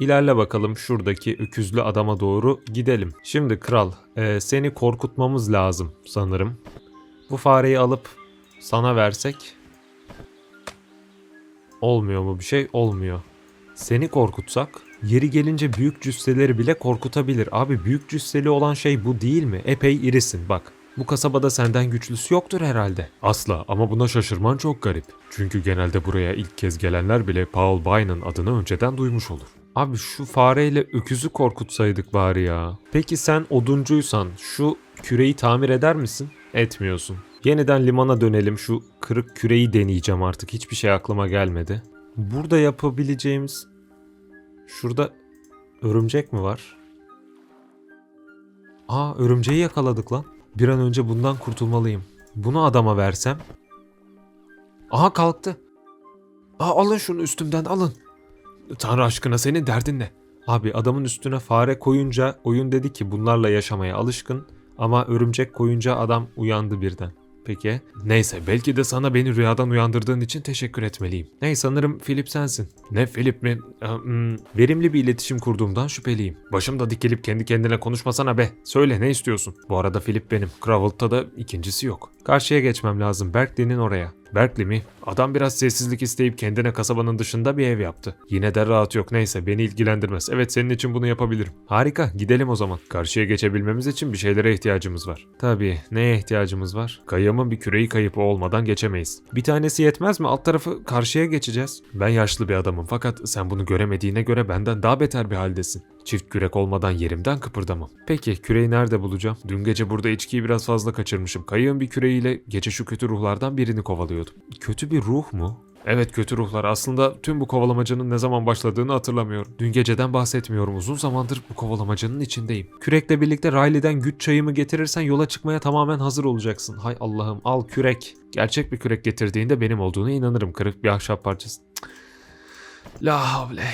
İlerle bakalım şuradaki öküzlü adama doğru gidelim. Şimdi kral, e, seni korkutmamız lazım sanırım. Bu fareyi alıp sana versek olmuyor mu bir şey? Olmuyor. Seni korkutsak yeri gelince büyük cüsseleri bile korkutabilir. Abi büyük cüsseli olan şey bu değil mi? Epey irisin bak. Bu kasabada senden güçlüsü yoktur herhalde. Asla ama buna şaşırman çok garip. Çünkü genelde buraya ilk kez gelenler bile Paul Bay'ın adını önceden duymuş olur. Abi şu fareyle öküzü korkutsaydık bari ya. Peki sen oduncuysan şu küreyi tamir eder misin? Etmiyorsun. Yeniden limana dönelim. Şu kırık küreyi deneyeceğim artık. Hiçbir şey aklıma gelmedi. Burada yapabileceğimiz... Şurada örümcek mi var? Aa örümceği yakaladık lan. Bir an önce bundan kurtulmalıyım. Bunu adama versem. Aha kalktı. Aa alın şunu üstümden alın. Tanrı aşkına senin derdin ne? Abi adamın üstüne fare koyunca oyun dedi ki bunlarla yaşamaya alışkın ama örümcek koyunca adam uyandı birden. Peki. Neyse belki de sana beni rüyadan uyandırdığın için teşekkür etmeliyim. Ney sanırım Philip sensin. Ne Philip mi? Hmm, verimli bir iletişim kurduğumdan şüpheliyim. Başımda dikilip kendi kendine konuşmasana be. Söyle ne istiyorsun? Bu arada Philip benim. Cravel'da da ikincisi yok. Karşıya geçmem lazım. Berkeley'nin oraya. Berkeley mi? Adam biraz sessizlik isteyip kendine kasabanın dışında bir ev yaptı. Yine de rahat yok neyse beni ilgilendirmez. Evet senin için bunu yapabilirim. Harika gidelim o zaman. Karşıya geçebilmemiz için bir şeylere ihtiyacımız var. Tabii neye ihtiyacımız var? Kayamın bir küreği kayıp olmadan geçemeyiz. Bir tanesi yetmez mi? Alt tarafı karşıya geçeceğiz. Ben yaşlı bir adamım fakat sen bunu göremediğine göre benden daha beter bir haldesin. Çift kürek olmadan yerimden kıpırdamam. Peki küreği nerede bulacağım? Dün gece burada içkiyi biraz fazla kaçırmışım. Kayığın bir küreğiyle gece şu kötü ruhlardan birini kovalıyordum. Kötü bir ruh mu? Evet kötü ruhlar. Aslında tüm bu kovalamacanın ne zaman başladığını hatırlamıyorum. Dün geceden bahsetmiyorum. Uzun zamandır bu kovalamacanın içindeyim. Kürekle birlikte Riley'den güç çayımı getirirsen yola çıkmaya tamamen hazır olacaksın. Hay Allah'ım al kürek. Gerçek bir kürek getirdiğinde benim olduğuna inanırım. Kırık bir ahşap parçası. La havle.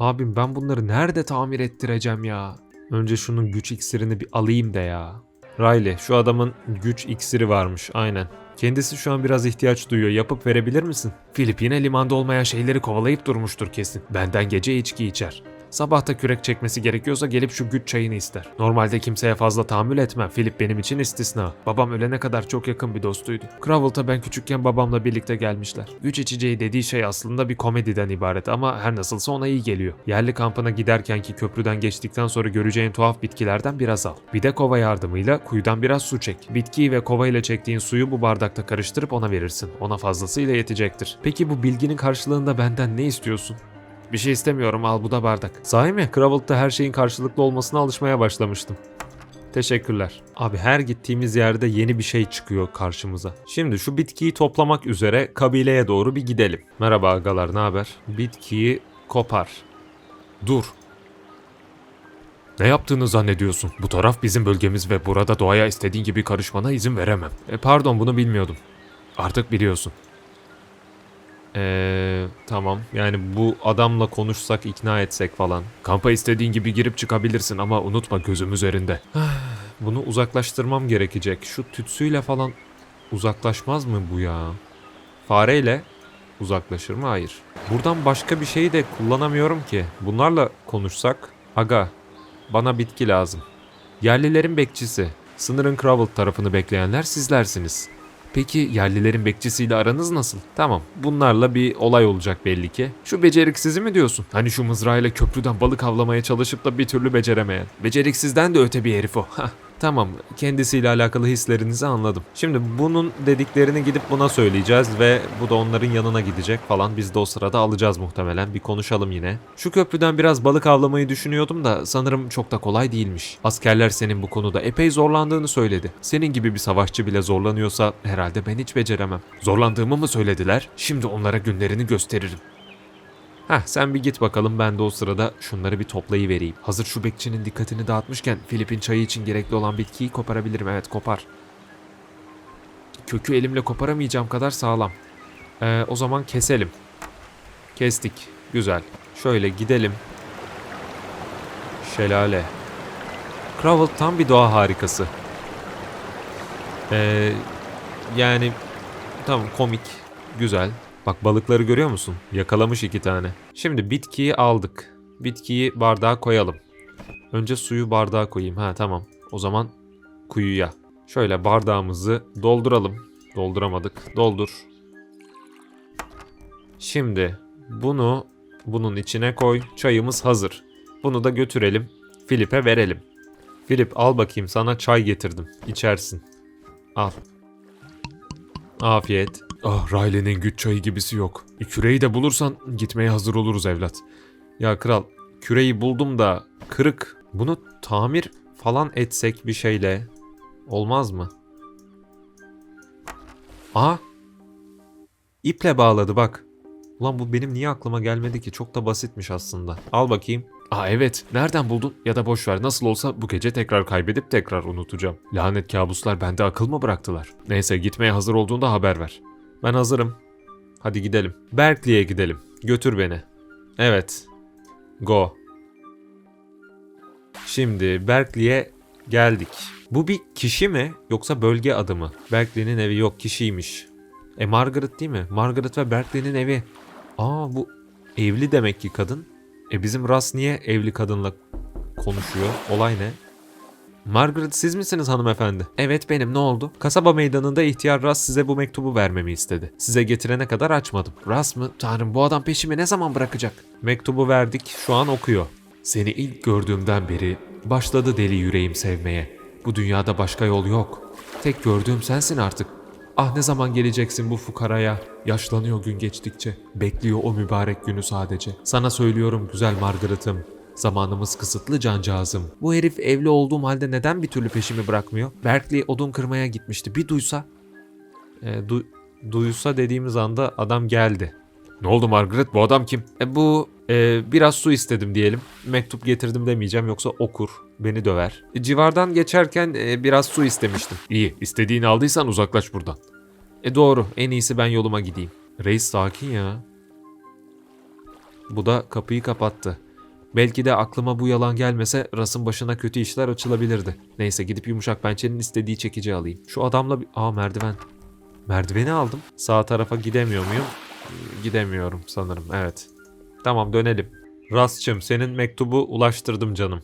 Abim ben bunları nerede tamir ettireceğim ya? Önce şunun güç iksirini bir alayım da ya. Riley şu adamın güç iksiri varmış aynen. Kendisi şu an biraz ihtiyaç duyuyor. Yapıp verebilir misin? Philip yine limanda olmayan şeyleri kovalayıp durmuştur kesin. Benden gece içki içer. Sabah da kürek çekmesi gerekiyorsa gelip şu güç çayını ister. Normalde kimseye fazla tahammül etmem. Philip benim için istisna. Babam ölene kadar çok yakın bir dostuydu. Cravel'ta ben küçükken babamla birlikte gelmişler. Güç içeceği dediği şey aslında bir komediden ibaret ama her nasılsa ona iyi geliyor. Yerli kampına giderkenki köprüden geçtikten sonra göreceğin tuhaf bitkilerden biraz al. Bir de kova yardımıyla kuyudan biraz su çek. Bitkiyi ve kova ile çektiğin suyu bu bardakta karıştırıp ona verirsin. Ona fazlasıyla yetecektir. Peki bu bilginin karşılığında benden ne istiyorsun? Bir şey istemiyorum al bu da bardak. Sahi mi? Cravel'da her şeyin karşılıklı olmasına alışmaya başlamıştım. Teşekkürler. Abi her gittiğimiz yerde yeni bir şey çıkıyor karşımıza. Şimdi şu bitkiyi toplamak üzere kabileye doğru bir gidelim. Merhaba agalar ne haber? Bitkiyi kopar. Dur. Ne yaptığını zannediyorsun? Bu taraf bizim bölgemiz ve burada doğaya istediğin gibi karışmana izin veremem. E, pardon bunu bilmiyordum. Artık biliyorsun. Eee tamam yani bu adamla konuşsak ikna etsek falan. Kampa istediğin gibi girip çıkabilirsin ama unutma gözüm üzerinde. Bunu uzaklaştırmam gerekecek. Şu tütsüyle falan uzaklaşmaz mı bu ya? Fareyle uzaklaşır mı? Hayır. Buradan başka bir şeyi de kullanamıyorum ki. Bunlarla konuşsak. Aga bana bitki lazım. Yerlilerin bekçisi. Sınırın Cravel tarafını bekleyenler sizlersiniz. Peki yerlilerin bekçisiyle aranız nasıl? Tamam bunlarla bir olay olacak belli ki. Şu beceriksizi mi diyorsun? Hani şu mızrağıyla köprüden balık avlamaya çalışıp da bir türlü beceremeyen. Beceriksizden de öte bir herif o. Tamam, kendisiyle alakalı hislerinizi anladım. Şimdi bunun dediklerini gidip buna söyleyeceğiz ve bu da onların yanına gidecek falan. Biz de o sırada alacağız muhtemelen. Bir konuşalım yine. Şu köprüden biraz balık avlamayı düşünüyordum da sanırım çok da kolay değilmiş. Askerler senin bu konuda epey zorlandığını söyledi. Senin gibi bir savaşçı bile zorlanıyorsa herhalde ben hiç beceremem. Zorlandığımı mı söylediler? Şimdi onlara günlerini gösteririm. Heh sen bir git bakalım ben de o sırada şunları bir toplayıvereyim. Hazır şu bekçinin dikkatini dağıtmışken Filip'in çayı için gerekli olan bitkiyi koparabilirim. Evet kopar. Kökü elimle koparamayacağım kadar sağlam. Ee, o zaman keselim. Kestik. Güzel. Şöyle gidelim. Şelale. Cravel tam bir doğa harikası. Ee, yani tamam komik. Güzel. Bak balıkları görüyor musun? Yakalamış iki tane. Şimdi bitkiyi aldık. bitkiyi bardağa koyalım. Önce suyu bardağa koyayım. Ha tamam. O zaman kuyuya. Şöyle bardağımızı dolduralım. Dolduramadık. Doldur. Şimdi bunu bunun içine koy. Çayımız hazır. Bunu da götürelim. Filip'e verelim. Filip al bakayım sana çay getirdim. İçersin. Al. Afiyet. Ah Riley'nin güç çayı gibisi yok. Küreyi de bulursan gitmeye hazır oluruz evlat. Ya kral küreyi buldum da kırık. Bunu tamir falan etsek bir şeyle olmaz mı? Aa! İple bağladı bak. Ulan bu benim niye aklıma gelmedi ki? Çok da basitmiş aslında. Al bakayım. Aa evet. Nereden buldun? Ya da boş ver. Nasıl olsa bu gece tekrar kaybedip tekrar unutacağım. Lanet kabuslar bende akıl mı bıraktılar? Neyse gitmeye hazır olduğunda haber ver. Ben hazırım. Hadi gidelim. Berkeley'e gidelim. Götür beni. Evet. Go. Şimdi Berkeley'e geldik. Bu bir kişi mi yoksa bölge adı mı? Berkeley'nin evi yok kişiymiş. E Margaret değil mi? Margaret ve Berkeley'nin evi. Aa bu evli demek ki kadın. E bizim Russ niye evli kadınla konuşuyor? Olay ne? Margaret siz misiniz hanımefendi? Evet benim ne oldu? Kasaba meydanında ihtiyar Russ size bu mektubu vermemi istedi. Size getirene kadar açmadım. Russ mı? Tanrım bu adam peşimi ne zaman bırakacak? Mektubu verdik şu an okuyor. Seni ilk gördüğümden beri başladı deli yüreğim sevmeye. Bu dünyada başka yol yok. Tek gördüğüm sensin artık. Ah ne zaman geleceksin bu fukaraya? Yaşlanıyor gün geçtikçe. Bekliyor o mübarek günü sadece. Sana söylüyorum güzel Margaret'ım. Zamanımız kısıtlı cancağızım. Bu herif evli olduğum halde neden bir türlü peşimi bırakmıyor? Berkeley odun kırmaya gitmişti. Bir duysa... E, du- duysa dediğimiz anda adam geldi. Ne oldu Margaret? Bu adam kim? E, bu e, biraz su istedim diyelim. Mektup getirdim demeyeceğim yoksa okur. Beni döver. E, civardan geçerken e, biraz su istemiştim. İyi. istediğini aldıysan uzaklaş buradan. E doğru. En iyisi ben yoluma gideyim. Reis sakin ya. Bu da kapıyı kapattı. Belki de aklıma bu yalan gelmese Ras'ın başına kötü işler açılabilirdi. Neyse gidip yumuşak pençenin istediği çekici alayım. Şu adamla bir... Aa merdiven. Merdiveni aldım. Sağ tarafa gidemiyor muyum? Gidemiyorum sanırım. Evet. Tamam dönelim. Ras'cığım senin mektubu ulaştırdım canım.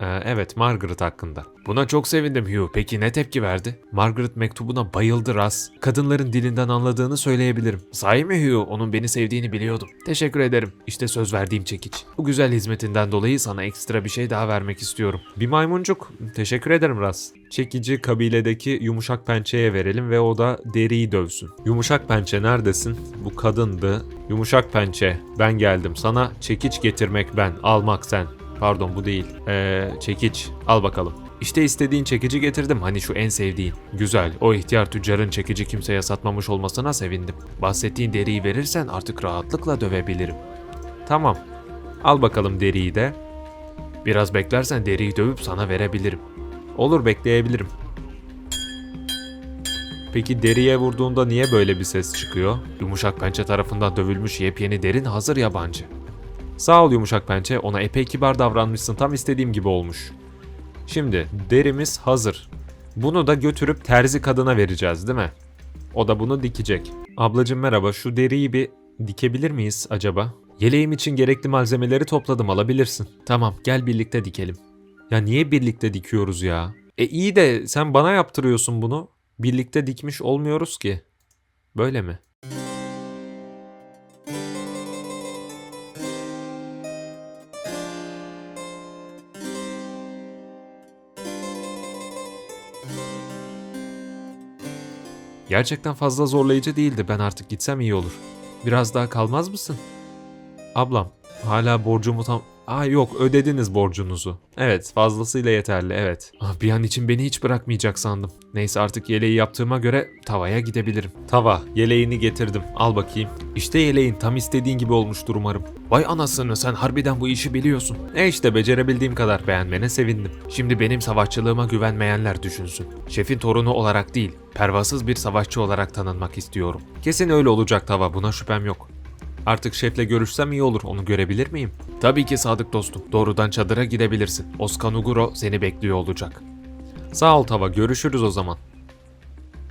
Ee, evet Margaret hakkında. Buna çok sevindim Hugh. Peki ne tepki verdi? Margaret mektubuna bayıldı Ras. Kadınların dilinden anladığını söyleyebilirim. Sahi mi Hugh? Onun beni sevdiğini biliyordum. Teşekkür ederim. İşte söz verdiğim çekiç. Bu güzel hizmetinden dolayı sana ekstra bir şey daha vermek istiyorum. Bir maymuncuk. Teşekkür ederim Ras. Çekici kabiledeki yumuşak pençeye verelim ve o da deriyi dövsün. Yumuşak pençe neredesin? Bu kadındı. Yumuşak pençe. Ben geldim. Sana çekiç getirmek ben. Almak sen. Pardon bu değil. Ee, çekiç. Al bakalım. İşte istediğin çekici getirdim. Hani şu en sevdiğin. Güzel. O ihtiyar tüccarın çekici kimseye satmamış olmasına sevindim. Bahsettiğin deriyi verirsen artık rahatlıkla dövebilirim. Tamam. Al bakalım deriyi de. Biraz beklersen deriyi dövüp sana verebilirim. Olur bekleyebilirim. Peki deriye vurduğunda niye böyle bir ses çıkıyor? Yumuşak pençe tarafından dövülmüş yepyeni derin hazır yabancı. Sağ ol yumuşak pençe, ona epey kibar davranmışsın, tam istediğim gibi olmuş. Şimdi derimiz hazır. Bunu da götürüp terzi kadına vereceğiz değil mi? O da bunu dikecek. Ablacım merhaba, şu deriyi bir dikebilir miyiz acaba? Yeleğim için gerekli malzemeleri topladım, alabilirsin. Tamam, gel birlikte dikelim. Ya niye birlikte dikiyoruz ya? E iyi de sen bana yaptırıyorsun bunu. Birlikte dikmiş olmuyoruz ki. Böyle mi? Gerçekten fazla zorlayıcı değildi. Ben artık gitsem iyi olur. Biraz daha kalmaz mısın? Ablam, hala borcumu tam... Aa yok, ödediniz borcunuzu. Evet, fazlasıyla yeterli, evet. Ah, bir an için beni hiç bırakmayacak sandım. Neyse artık yeleği yaptığıma göre tavaya gidebilirim. Tava, yeleğini getirdim. Al bakayım. İşte yeleğin tam istediğin gibi olmuştur umarım. Vay anasını sen harbiden bu işi biliyorsun. E işte becerebildiğim kadar beğenmene sevindim. Şimdi benim savaşçılığıma güvenmeyenler düşünsün. Şefin torunu olarak değil, pervasız bir savaşçı olarak tanınmak istiyorum. Kesin öyle olacak Tava, buna şüphem yok. Artık şefle görüşsem iyi olur. Onu görebilir miyim? Tabii ki sadık dostum. Doğrudan çadıra gidebilirsin. Oskanuguro seni bekliyor olacak. Sağ ol Tava. Görüşürüz o zaman.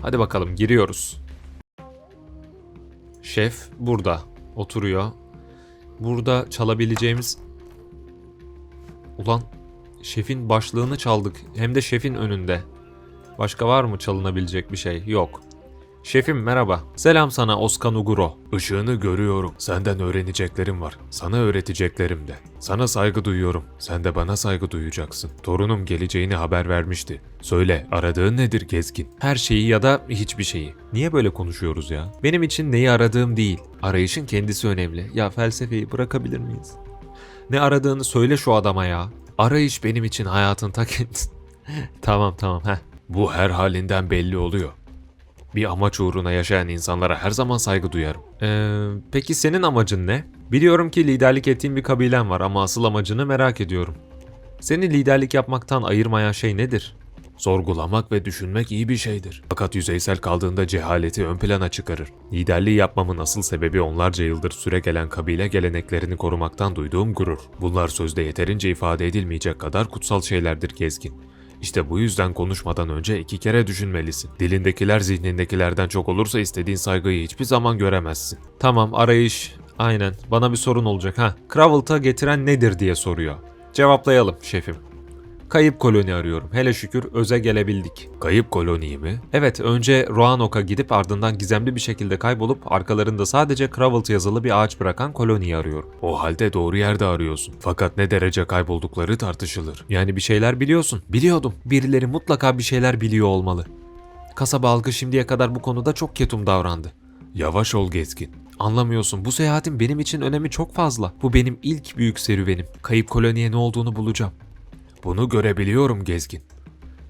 Hadi bakalım giriyoruz. Şef burada. Oturuyor. Burada çalabileceğimiz Ulan şefin başlığını çaldık. Hem de şefin önünde. Başka var mı çalınabilecek bir şey? Yok. Şefim merhaba. Selam sana Oskan Uguro. Işığını görüyorum. Senden öğreneceklerim var. Sana öğreteceklerim de. Sana saygı duyuyorum. Sen de bana saygı duyacaksın. Torunum geleceğini haber vermişti. Söyle, aradığın nedir gezgin? Her şeyi ya da hiçbir şeyi. Niye böyle konuşuyoruz ya? Benim için neyi aradığım değil. Arayışın kendisi önemli. Ya felsefeyi bırakabilir miyiz? Ne aradığını söyle şu adama ya. Arayış benim için hayatın ta kendisi. tamam tamam heh. Bu her halinden belli oluyor. Bir amaç uğruna yaşayan insanlara her zaman saygı duyarım. Ee, peki senin amacın ne? Biliyorum ki liderlik ettiğin bir kabilen var ama asıl amacını merak ediyorum. Seni liderlik yapmaktan ayırmayan şey nedir? Sorgulamak ve düşünmek iyi bir şeydir. Fakat yüzeysel kaldığında cehaleti ön plana çıkarır. Liderliği yapmamın asıl sebebi onlarca yıldır süre gelen kabile geleneklerini korumaktan duyduğum gurur. Bunlar sözde yeterince ifade edilmeyecek kadar kutsal şeylerdir gezgin. İşte bu yüzden konuşmadan önce iki kere düşünmelisin. Dilindekiler zihnindekilerden çok olursa istediğin saygıyı hiçbir zaman göremezsin. Tamam arayış. Aynen. Bana bir sorun olacak ha. Kravalt'a getiren nedir diye soruyor. Cevaplayalım şefim. Kayıp koloni arıyorum. Hele şükür öze gelebildik. Kayıp koloniyi mi? Evet önce Roanoke'a gidip ardından gizemli bir şekilde kaybolup arkalarında sadece Kravalt yazılı bir ağaç bırakan koloniyi arıyorum. O halde doğru yerde arıyorsun. Fakat ne derece kayboldukları tartışılır. Yani bir şeyler biliyorsun. Biliyordum. Birileri mutlaka bir şeyler biliyor olmalı. Kasaba halkı şimdiye kadar bu konuda çok ketum davrandı. Yavaş ol gezgin. Anlamıyorsun. Bu seyahatin benim için önemi çok fazla. Bu benim ilk büyük serüvenim. Kayıp koloniye ne olduğunu bulacağım. Bunu görebiliyorum gezgin.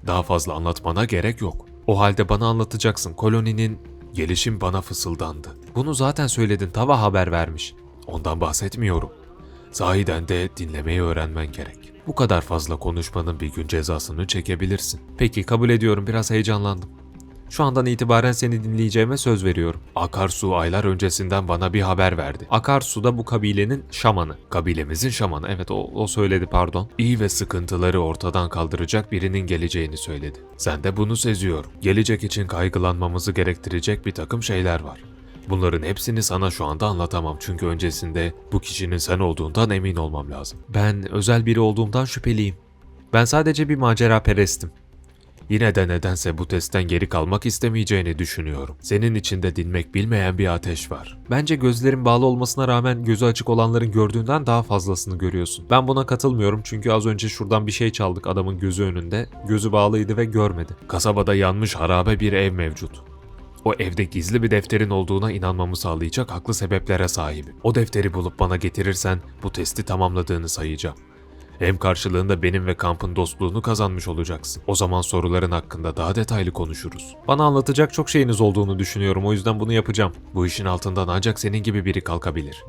Daha fazla anlatmana gerek yok. O halde bana anlatacaksın. Koloninin Gelişim bana fısıldandı. bunu zaten söyledin. Tava haber vermiş. Ondan bahsetmiyorum. Sahiden de dinlemeyi öğrenmen gerek. Bu kadar fazla konuşmanın bir gün cezasını çekebilirsin. Peki kabul ediyorum. Biraz heyecanlandım. Şu andan itibaren seni dinleyeceğime söz veriyorum. Akarsu aylar öncesinden bana bir haber verdi. Akarsu da bu kabilenin şamanı. Kabilemizin şamanı Evet o, o söyledi pardon. iyi ve sıkıntıları ortadan kaldıracak birinin geleceğini söyledi. Sen de bunu seziyorum. Gelecek için kaygılanmamızı gerektirecek bir takım şeyler var. Bunların hepsini sana şu anda anlatamam çünkü öncesinde bu kişinin sen olduğundan emin olmam lazım. Ben özel biri olduğumdan şüpheliyim. Ben sadece bir macera perestim. Yine de nedense bu testten geri kalmak istemeyeceğini düşünüyorum. Senin içinde dinmek bilmeyen bir ateş var. Bence gözlerin bağlı olmasına rağmen gözü açık olanların gördüğünden daha fazlasını görüyorsun. Ben buna katılmıyorum çünkü az önce şuradan bir şey çaldık adamın gözü önünde. Gözü bağlıydı ve görmedi. Kasabada yanmış harabe bir ev mevcut. O evde gizli bir defterin olduğuna inanmamı sağlayacak haklı sebeplere sahibim. O defteri bulup bana getirirsen bu testi tamamladığını sayacağım. Hem karşılığında benim ve kampın dostluğunu kazanmış olacaksın. O zaman soruların hakkında daha detaylı konuşuruz. Bana anlatacak çok şeyiniz olduğunu düşünüyorum o yüzden bunu yapacağım. Bu işin altından ancak senin gibi biri kalkabilir.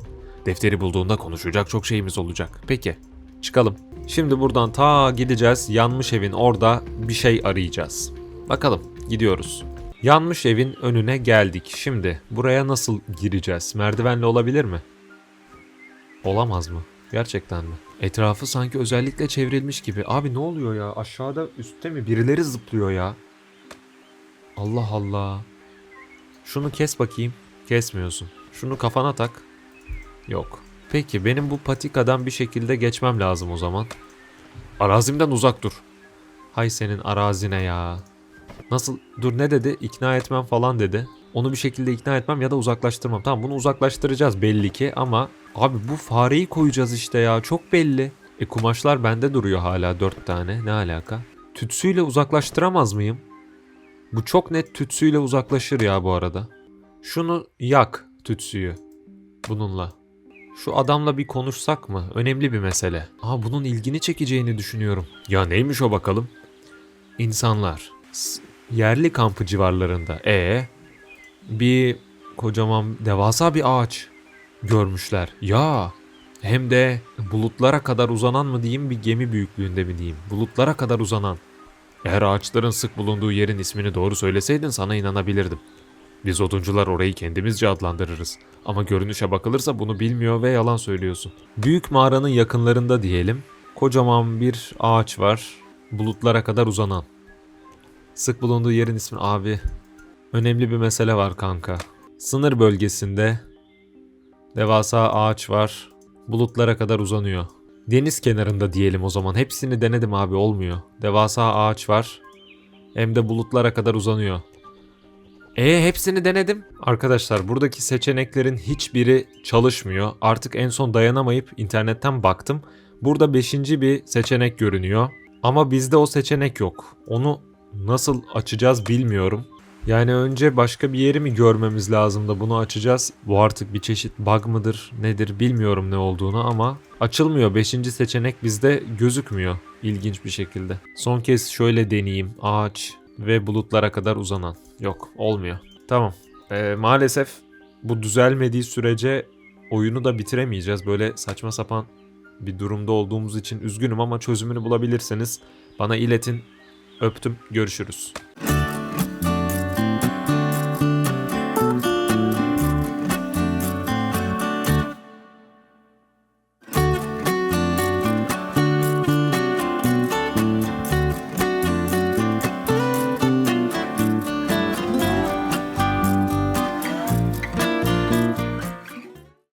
Defteri bulduğunda konuşacak çok şeyimiz olacak. Peki çıkalım. Şimdi buradan ta gideceğiz yanmış evin orada bir şey arayacağız. Bakalım gidiyoruz. Yanmış evin önüne geldik. Şimdi buraya nasıl gireceğiz? Merdivenle olabilir mi? Olamaz mı? Gerçekten mi? Etrafı sanki özellikle çevrilmiş gibi. Abi ne oluyor ya? Aşağıda üstte mi? Birileri zıplıyor ya. Allah Allah. Şunu kes bakayım. Kesmiyorsun. Şunu kafana tak. Yok. Peki benim bu patikadan bir şekilde geçmem lazım o zaman. Arazimden uzak dur. Hay senin arazine ya. Nasıl? Dur ne dedi? İkna etmem falan dedi. Onu bir şekilde ikna etmem ya da uzaklaştırmam. Tamam bunu uzaklaştıracağız belli ki ama abi bu fareyi koyacağız işte ya çok belli. E kumaşlar bende duruyor hala dört tane. Ne alaka? Tütsüyle uzaklaştıramaz mıyım? Bu çok net tütsüyle uzaklaşır ya bu arada. Şunu yak tütsüyü. Bununla. Şu adamla bir konuşsak mı? Önemli bir mesele. Aa bunun ilgini çekeceğini düşünüyorum. Ya neymiş o bakalım? İnsanlar. S- yerli kampı civarlarında. E bir kocaman devasa bir ağaç görmüşler. Ya hem de bulutlara kadar uzanan mı diyeyim bir gemi büyüklüğünde mi diyeyim. Bulutlara kadar uzanan. Eğer ağaçların sık bulunduğu yerin ismini doğru söyleseydin sana inanabilirdim. Biz oduncular orayı kendimizce adlandırırız. Ama görünüşe bakılırsa bunu bilmiyor ve yalan söylüyorsun. Büyük mağaranın yakınlarında diyelim. Kocaman bir ağaç var. Bulutlara kadar uzanan. Sık bulunduğu yerin ismi abi. Önemli bir mesele var kanka. Sınır bölgesinde devasa ağaç var. Bulutlara kadar uzanıyor. Deniz kenarında diyelim o zaman. Hepsini denedim abi olmuyor. Devasa ağaç var. Hem de bulutlara kadar uzanıyor. E hepsini denedim. Arkadaşlar buradaki seçeneklerin hiçbiri çalışmıyor. Artık en son dayanamayıp internetten baktım. Burada 5. bir seçenek görünüyor. Ama bizde o seçenek yok. Onu nasıl açacağız bilmiyorum. Yani önce başka bir yeri mi görmemiz lazım da bunu açacağız. Bu artık bir çeşit bug mıdır nedir bilmiyorum ne olduğunu ama açılmıyor. 5. seçenek bizde gözükmüyor ilginç bir şekilde. Son kez şöyle deneyeyim. Ağaç ve bulutlara kadar uzanan. Yok olmuyor. Tamam. Ee, maalesef bu düzelmediği sürece oyunu da bitiremeyeceğiz. Böyle saçma sapan bir durumda olduğumuz için üzgünüm ama çözümünü bulabilirseniz bana iletin. Öptüm. Görüşürüz.